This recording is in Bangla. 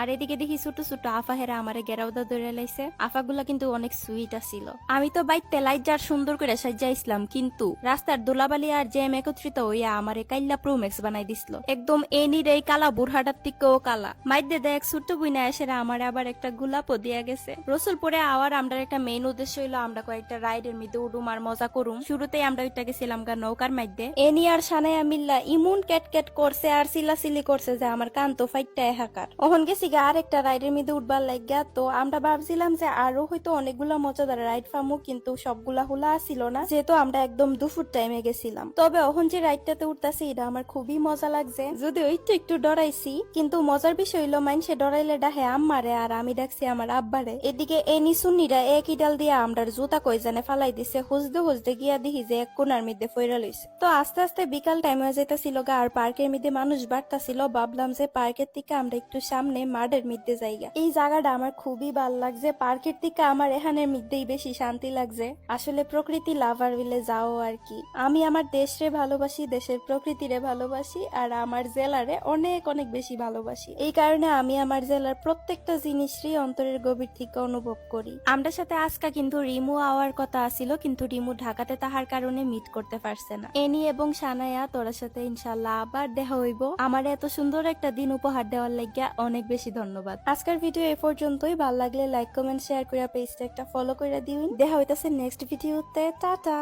আর এদিকে দেখি ছোট ছোট আফা হেরা আমারে গেরাউদা ধরে লাইছে। আফাগুলা কিন্তু অনেক সুইট আছিল। আমি তো বাইতে লাইট যার সুন্দর করে সাজাইছিলাম কিন্তু রাস্তার দোলাবালি আর জ্যাম একত্রিত হইয়া আমারে কাইল্লা প্রোম্যাক্স বানাই দিছিল। একদম এনির এই কালা বুড়হাটার থেকেও কালা। মাইদে দেখ ছোট্ট বুইনা এসেরা আমার আবার একটা গোলাপও দিয়া গেছে। রসুলপুরে আওয়ার আমরা একটা মেইন উদ্দেশ্য হইল, আমরা কয়েকটা রাইডের মধ্যে উডুম আর মজা করুম। শুরুতেই আমরা ওইটা গেছিলাম গা নৌকার মধ্যে এনি আর সানায়া মিল্লা ইমুন ক্যাট ক্যাট করছে আর সিলাসিলি করছে যে আমার কান তো ফাইটটা হাকার ওহন গেছি গা আর একটা রাইডের মধ্যে উঠবার লাগিয়া, তো আমরা ভাবছিলাম যে আরও হয়তো অনেকগুলা মজাদার রাইড ফামু কিন্তু সবগুলা হুলা আসছিল না, যেহেতু আমরা একদম দুপুর টাইমে গেছিলাম। তবে ওহন যে রাইডটাতে উঠতেছি, এটা আমার খুবই মজা লাগছে। যদি ওইটা একটু ডরাইছি, কিন্তু মজার বিষয় হইল মাইনসে ডরাইলে ডাহে আম্মারে আর আমি ডাকছি আমার আব্বারে। এদিকে এনি সুন্নিরা একই ডাল দিয়ে আমরার জুতা কই জানে ফালাই দিছে হুজদে হুজদে গিয়া দেখি যে এক কোনার মধ্যে ফইরা লইছে। তো আস্তে আস্তে বিকাল টাইম হয়ে যেতেছিল গা, আর পার্কের মধ্যে মানুষ বাড়তাছিল, ভাবলাম যে পার্কের থেকে আমরা একটু সামনে মাঠের মধ্যে যাইগা। এই জায়গাটা আমার খুবই ভালো লাগছে। পার্কের থেকে আমার এখানের মধ্যেই বেশি শান্তি লাগছে। আসলে প্রকৃতি লাভার বিলে যাও আর কি। আমি আমার দেশরে ভালোবাসি, দেশের প্রকৃতিরে ভালোবাসি, আর আমার জেলারে অনেক অনেক বেশি ভালোবাসি। এই কারণে আমি আমার জেলার প্রত্যেকটা জিনিসই অন্তরের গভীর থেকে অনুভব করি। আমরা সাথে আজকা কিন্তু রিমু আওয়ার কথা আসিল, কিন্তু রিমু ঢাকাতে তাহার কারণে মিট করতে পারছে না। এনি এবং সানায়া, তোর সাথে ইনশাল্লাহ আবার দেখা হইব। আমার এত সুন্দর একটা দিন উপহার দেওয়ার লাগিয়া অনেক বেশি ধন্যবাদ। আজকের ভিডিও এ পর্যন্তই। ভালো লাগলে লাইক কমেন্ট শেয়ার করে পেজটা একটা ফলো করে দিন দেখা হইতাছে নেক্সট ভিডিওতে টাটা!